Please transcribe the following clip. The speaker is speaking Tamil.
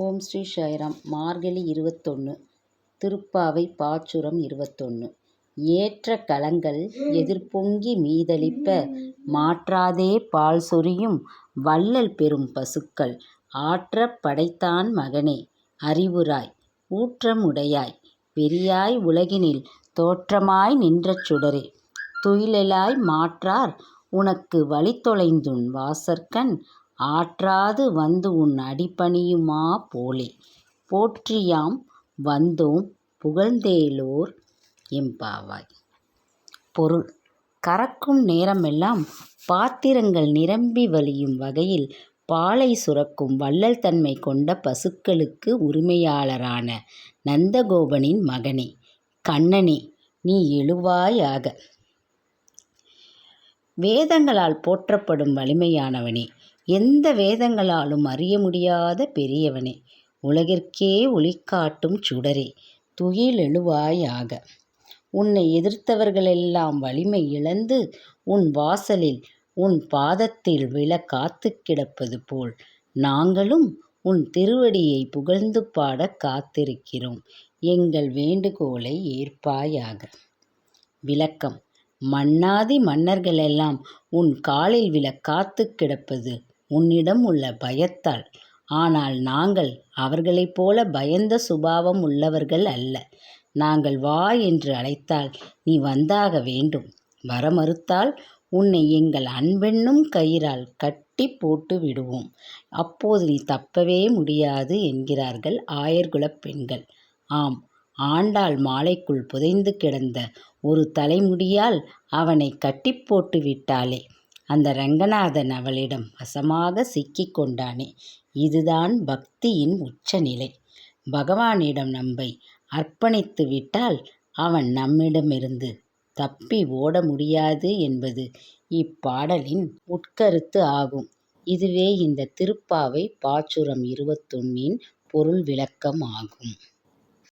ஓம் ஸ்ரீ சாய்ராம் மார்கழி இருபத்தொன்று திருப்பாவை பாச்சுரம் இருபத்தொன்று ஏற்ற கலங்கள் எதிர்பொங்கி மீதளிப்ப மாற்றாதே பால் சொரியும் வள்ளல் பெரும் பசுக்கள். ஆற்றப் படைத்தான் மகனே அறிவுராய் ஊற்றமுடையாய் பெரியாய் உலகினில் தோற்றமாய் நின்ற சுடரே. துயிலலாய் மாற்றார் உனக்கு வழித்தொலைந்துன் வாசற்கண் ஆற்றாது வந்து உன் அடிபணியுமா போலே. போற்றியாம் வந்தோம் புகழ்ந்தேலோர் எம்பாவாய். பொருள் கறக்கும் நேரமெல்லாம் பாத்திரங்கள் நிரம்பி வழியும் வகையில் பாலை சுரக்கும் வள்ளல் தன்மை கொண்ட பசுக்களுக்கு உரிமையாளரான நந்தகோபனின் மகனே கண்ணனே நீ எழுவாயாக. வேதங்களால் போற்றப்படும் வலிமையானவனே. எந்த வேதங்களாலும் அறிய முடியாத பெரியவனே. உலகிற்கே ஒளிக்காட்டும் சுடரே. துயிலெழுவாயாக. உன்னை எதிர்த்தவர்களெல்லாம் வலிமை இழந்து உன் வாசலில் உன் பாதத்தில் விழ காத்து கிடப்பது போல் நாங்களும் உன் திருவடியை புகழ்ந்து பாடக் காத்திருக்கிறோம். எங்கள் வேண்டுகோளை ஏற்பாயாக. விளக்கம். மன்னாதி மன்னர்களெல்லாம் உன் காலில் விழக் காத்துக் கிடப்பது உன்னிடம் உள்ள பயத்தால். ஆனால் நாங்கள் அவர்களைப் போல பயந்த சுபாவம் உள்ளவர்கள் அல்ல. நாங்கள் வா என்று அழைத்தால் நீ வந்தாக வேண்டும். வர மறுத்தால் உன்னை எங்கள் அன்பென்னும் கயிறால் கட்டிப் போட்டு விடுவோம். அப்போது நீ தப்பவே முடியாது என்கிறார்கள் ஆயர்குலப் பெண்கள். ஆம் ஆண்டாள் மாலைக்குள் புதைந்து கிடந்த ஒரு தலைமுடியால் அவனை கட்டி போட்டு விட்டாளே அந்த ரங்கநாதன் அவளிடம் வசமாக சிக்கிக் கொண்டானே இதுதான் பக்தியின் உச்சநிலை. பகவானிடம் நம்மை அர்ப்பணித்து விட்டால் அவன் நம்மிடமிருந்து தப்பி ஓட முடியாது என்பது இப்பாடலின் உட்கருத்து ஆகும். இதுவே இந்த திருப்பாவை பாச்சுரம் இருபத்தொன்னின் பொருள் விளக்கம் ஆகும்.